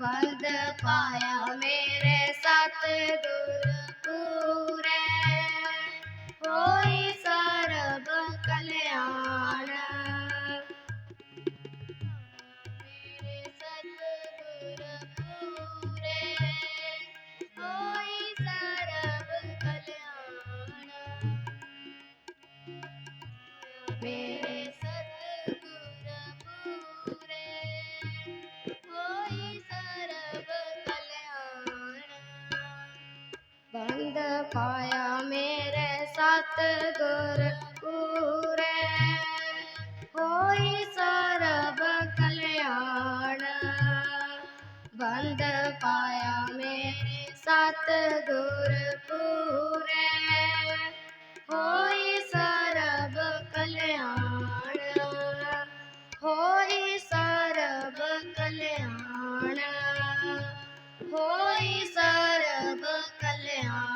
ਬੰਦ ਪਾਇਆ ਮੇਰੇ ਸਤਿਗੁਰ। ਪਾਇਆ ਮੇਰੇ ਸਤਿਗੁਰ ਪੂਰੇ। ਹੋਈ ਸਰਬ ਕਲਿਆਣ। ਬੰਦ ਪਾਇਆ ਮੇਰੇ ਸਤਿਗੁਰ ਪੂਰੇ। ਹੋਈ ਸਰਬ ਕਲਿਆਣ। ਹੋਈ ਸਰਬ ਕਲਿਆਣ। ਹੋਈ ਸਰਬ ਕਲਿਆਣ।